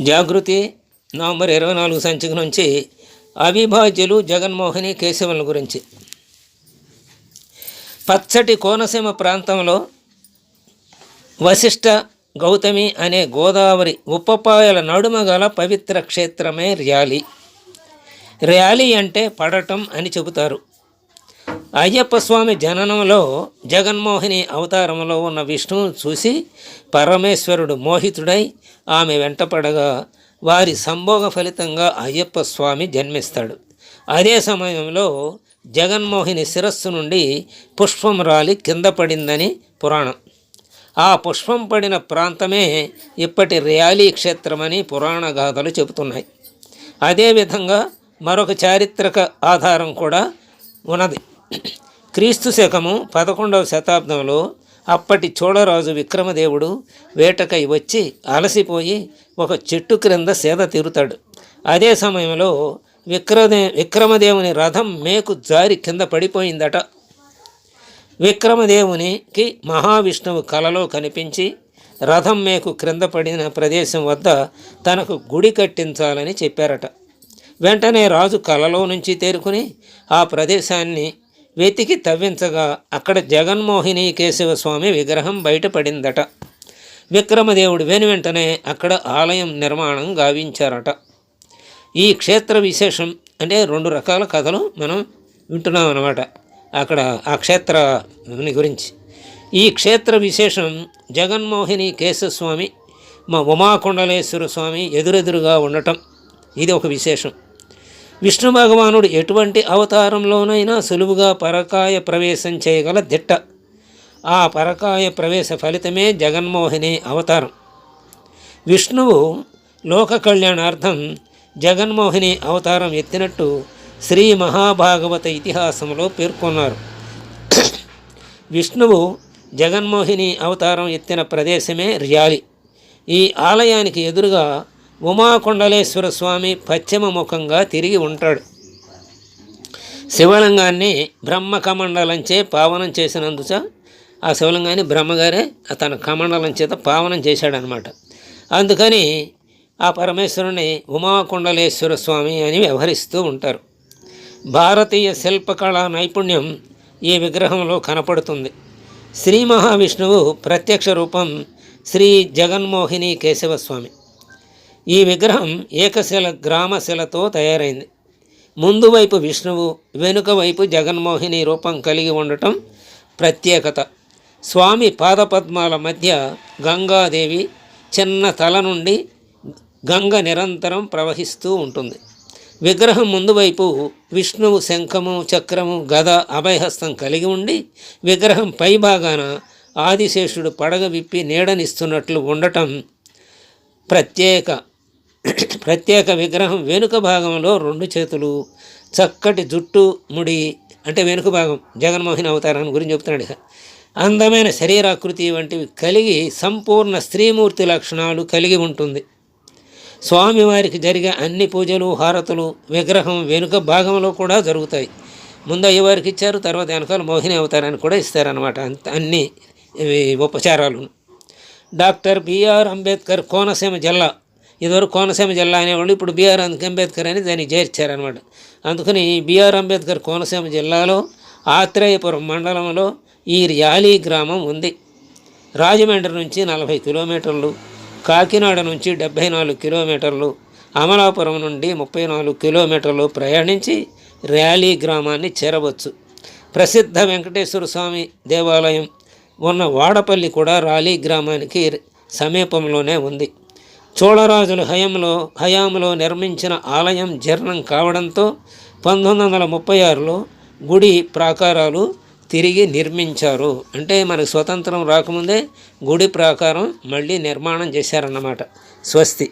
జాగృతి November ఇరవై నాలుగు సంచిక నుంచి అవిభాజ్యులు జగన్మోహిని కేశవుల గురించి. పచ్చటి కోనసీమ ప్రాంతంలో వశిష్ట గౌతమి అనే గోదావరి ఉపపాయల నడుమ గల పవిత్ర క్షేత్రమే ర్యాలీ. ర్యాలీ అంటే పడటం అని చెబుతారు. అయ్యప్ప స్వామి జననంలో జగన్మోహిని అవతారంలో ఉన్న విష్ణువు చూసి పరమేశ్వరుడు మోహితుడై ఆమె వెంటపడగా వారి సంభోగ ఫలితంగా అయ్యప్ప స్వామి జన్మిస్తాడు. అదే సమయంలో జగన్మోహిని శిరస్సు నుండి పుష్పం రాలి కింద పడిందని పురాణం. ఆ పుష్పం పడిన ప్రాంతమే ఇప్పటి ర్యాలీ క్షేత్రమని పురాణ గాథలు చెబుతున్నాయి. అదేవిధంగా మరొక చారిత్రక ఆధారం కూడా ఉన్నది. క్రీస్తు శకము పదకొండవ శతాబ్దంలో అప్పటి చోళరాజు విక్రమదేవుడు వేటకై వచ్చి అలసిపోయి ఒక చెట్టు క్రింద సేద తీరుతాడు. అదే సమయంలో విక్రమే విక్రమదేవుని రథం మేకు జారి కింద పడిపోయిందట. విక్రమదేవునికి మహావిష్ణువు కలలో కనిపించి రథం మేకు క్రింద పడిన ప్రదేశం వద్ద తనకు గుడి కట్టించాలని చెప్పారట. వెంటనే రాజు కలలో నుంచి తేరుకుని ఆ ప్రదేశాన్ని వెతికి తవ్వించగా అక్కడ జగన్మోహిని కేశవ స్వామి విగ్రహం బయటపడిందట. విక్రమదేవుడు వెను వెంటనే అక్కడ ఆలయం నిర్మాణం గావించారట. ఈ క్షేత్ర విశేషం అంటే రెండు రకాల కథలు మనం వింటున్నాం అన్నమాట అక్కడ ఆ క్షేత్ర గురించి. ఈ క్షేత్ర విశేషం జగన్మోహిని కేశస్వామి మా ఉమాకొండలేశ్వర స్వామి ఎదురెదురుగా ఉండటం. ఇది ఒక విశేషం. విష్ణు భగవానుడు ఎటువంటి అవతారంలోనైనా సులువుగా పరకాయ ప్రవేశం చేయగల దిట్ట. ఆ పరకాయ ప్రవేశ ఫలితమే జగన్మోహిని అవతారం. విష్ణువు లోక కళ్యాణార్థం జగన్మోహిని అవతారం ఎత్తినట్టు శ్రీ మహాభాగవత ఇతిహాసంలో పేర్కొన్నారు. విష్ణువు జగన్మోహిని అవతారం ఎత్తిన ప్రదేశమే ర్యాలి. ఈ ఆలయానికి ఎదురుగా ఉమాకొండలేశ్వర స్వామి పశ్చిమ ముఖంగా తిరిగి ఉంటాడు. శివలింగాన్ని బ్రహ్మ కమండలంచే పావనం చేసినందుచ ఆ శివలింగాన్ని బ్రహ్మగారే తన కమండలం చేత పావనం చేశాడనమాట. అందుకని ఆ పరమేశ్వరుని ఉమాకొండలేశ్వర స్వామి అని వ్యవహరిస్తూ ఉంటారు. భారతీయ శిల్పకళా నైపుణ్యం ఈ విగ్రహంలో కనపడుతుంది. శ్రీ మహావిష్ణువు ప్రత్యక్ష రూపం శ్రీ జగన్మోహిని కేశవస్వామి. ఈ విగ్రహం ఏకశిల గ్రామశిలతో తయారైంది. ముందు వైపు విష్ణువు వెనుక వైపు జగన్మోహిని రూపం కలిగి ఉండటం ప్రత్యేకత. స్వామి పాదపద్మాల మధ్య గంగాదేవి చిన్న తల నుండి గంగ నిరంతరం ప్రవహిస్తూ ఉంటుంది. విగ్రహం ముందువైపు విష్ణువు శంఖము చక్రము గద అభయహస్తం కలిగి ఉండి విగ్రహం పై భాగాన ఆదిశేషుడు పడగ విప్పి నీడనిస్తున్నట్లు ఉండటం ప్రత్యేక. ప్రత్యేక విగ్రహం వెనుక భాగంలో రెండు చేతులు చక్కటి జుట్టు ముడి అంటే వెనుక భాగం జగన్మోహన్ అవతారాన్ని గురించి చెప్తున్నాడు అందమైన శరీరాకృతి వంటివి కలిగి సంపూర్ణ స్త్రీమూర్తి లక్షణాలు కలిగి ఉంటుంది. స్వామివారికి జరిగే అన్ని పూజలు హారతులు విగ్రహం వెనుక భాగంలో కూడా జరుగుతాయి. ముందు అయ్యవారికి ఇచ్చారు తర్వాత వెనకాల మోహిని అవతారాన్ని కూడా ఇస్తారనమాట అంత అన్ని ఇవి ఉపచారాలు. డాక్టర్ బిఆర్ అంబేద్కర్ కోనసీమ జిల్లా ఇదివరకు కోనసీమ జిల్లా అనేవాళ్ళు ఇప్పుడు బీఆర్ అంబేద్కర్ అని దాన్ని చేర్చారనమాట అందుకని బీఆర్ అంబేద్కర్ కోనసీమ జిల్లాలో ఆత్రేయపురం మండలంలో ఈ ర్యాలీ గ్రామం ఉంది. రాజమండ్రి నుంచి నలభై కిలోమీటర్లు కాకినాడ నుంచి డెబ్భై నాలుగు కిలోమీటర్లు అమలాపురం నుండి ముప్పై నాలుగు కిలోమీటర్లు ప్రయాణించి ర్యాలీ గ్రామాన్ని చేరవచ్చు. ప్రసిద్ధ వెంకటేశ్వర స్వామి దేవాలయం ఉన్న వాడపల్లి కూడా రాలీ గ్రామానికి సమీపంలోనే ఉంది. చోళరాజుల హయంలో హయాంలో నిర్మించిన ఆలయం జీర్ణం కావడంతో పంతొమ్మిది వందల ముప్పై ఆరులో గుడి ప్రాకారాలు తిరిగి నిర్మించారు. అంటే మనకు స్వతంత్రం రాకముందే గుడి ప్రాకారం మళ్ళీ నిర్మాణం చేశారన్నమాట. స్వస్తి.